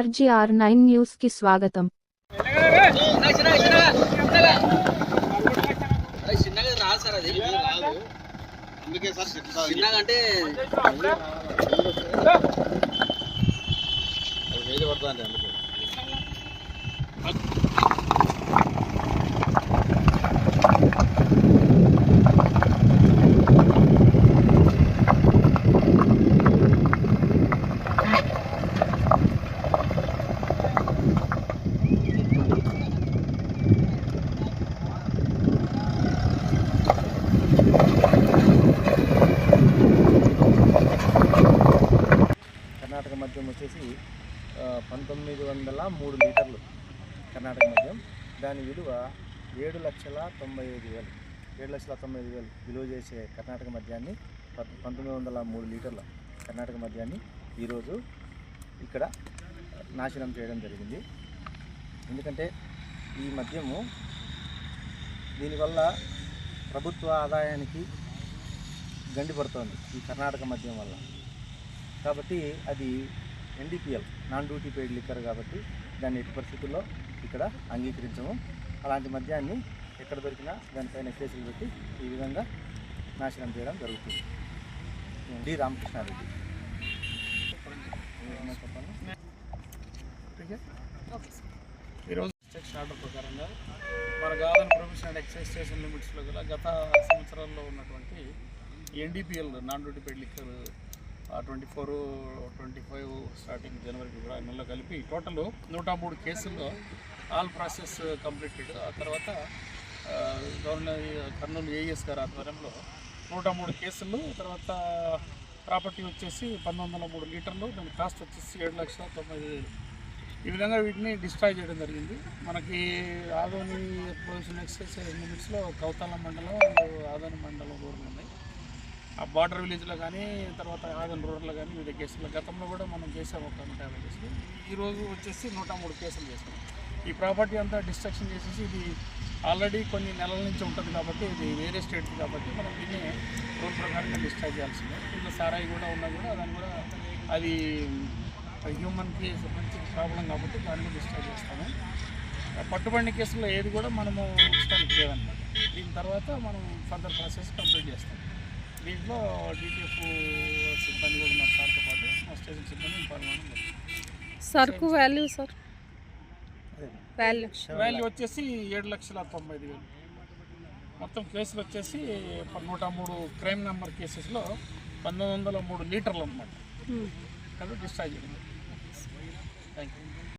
RGR nine న్యూస్కి స్వాగతం. చిన్నగా అందుకే సార్ చెప్తా చిన్నగా అంటే అది వేడి పడుతుంది అందుకే కర్ణాటక మద్యం వచ్చేసి పంతొమ్మిది వందల మూడు లీటర్లు కర్ణాటక మద్యం దాని విలువ ఏడు లక్షల తొంభై ఐదు వేలు. ఏడు లక్షల తొంభై ఐదు వేలు విలువ చేసే కర్ణాటక మద్యాన్ని పంతొమ్మిది వందల మూడు లీటర్ల కర్ణాటక మద్యాన్ని ఈరోజు ఇక్కడ నాశనం చేయడం జరిగింది. ఎందుకంటే ఈ మద్యము దీనివల్ల ప్రభుత్వ ఆదాయానికి గండి పడుతోంది ఈ కర్ణాటక మద్యం వల్ల. కాబట్టి అది NDPL non duty paid liquor కాబట్టి దాన్ని ఎట్టి పరిస్థితుల్లో ఇక్కడ అంగీకరించము. అలాంటి మద్యాన్ని ఎక్కడ దొరికినా దానిపైన కేసులు పెట్టి ఈ విధంగా నాశనం చేయడం జరుగుతుంది. డి. రామకృష్ణారెడ్డి? ఈరోజు ఎక్సైజ్ ఆర్డర్ ప్రకారంగా మన గాదన్ ప్రొఫెషనల్ ఎక్సైజ్ స్టేషన్ లిమిట్స్లో గల గత సంవత్సరాల్లో ఉన్నటువంటి NDPL non duty paid liquor twenty four twenty five starting జనవరికి కూడా నెలలో కలిపి టోటల్ నూట మూడు కేసుల్లో ఆల్ ప్రాసెస్ కంప్లీటెడ్ ఆ తర్వాత గవర్నర్ కర్నూలు ఏఎస్ గారి ఆధ్వర్యంలో నూట మూడు కేసులు తర్వాత ప్రాపర్టీ వచ్చేసి పంతొమ్మిది వందల మూడు లీటర్లు దాని కాస్ట్ వచ్చేసి ఏడు లక్షల తొంభై వేలు. ఈ విధంగా వీటిని డిస్ట్రాయ్ చేయడం జరిగింది. మనకి ఆదోని ప్రొఫెషనల్ ఎక్సైజ్ లిమిట్స్లో కౌతాల మండలం ఆదోని మండలం ఊర్లు ఉన్నాయి. ఆ బార్డర్ విలేజ్లో కానీ తర్వాత ఆగన్ రూరల్లో కానీ వివిధ కేసులు గతంలో కూడా మనం చేసాం ఒక నూట యాభై కేసులు ఈరోజు వచ్చేసి నూట మూడు కేసులు చేసాం. ఈ ప్రాపర్టీ అంతా డిస్ట్రక్షన్ చేసేసి ఇది ఆల్రెడీ కొన్ని నెలల నుంచి ఉంటుంది కాబట్టి ఇది వేరే స్టేట్ కాబట్టి మనం దీన్ని రూల్ ప్రకారంగా డిశ్చార్జ్ చేయాల్సిందే. ఇంట్లో సారాయి కూడా ఉన్నా కూడా దాన్ని కూడా అది హ్యూమన్కి మంచి ప్రాబ్లం కాబట్టి దాన్ని డిశ్చార్జ్ చేస్తాము. ఆ పట్టుబడిన కేసులో ఏది కూడా మనము ఇష్టానికి లేదన్నమాట దీని తర్వాత మనం ఫర్దర్ ప్రాసెస్ కంప్లీట్ చేస్తాం. దీంట్లో డిటిఎఫ్ సిబ్బంది కూడా ఉన్నారు సార్తో పాటు మా స్టేషన్ సిబ్బంది ఇన్ఫార్మ్. సరుకు వాల్యూ సార్. వాల్యూ. వాల్యూ వచ్చేసి ఏడు లక్షల తొంభై ఐదు వేలు. మొత్తం కేసులు వచ్చేసి నూట మూడు క్రైమ్ నెంబర్ కేసెస్లో పంతొమ్మిది వందల మూడు లీటర్లు అనమాట కాబట్టి డిశ్చార్జ్ థ్యాంక్ యూ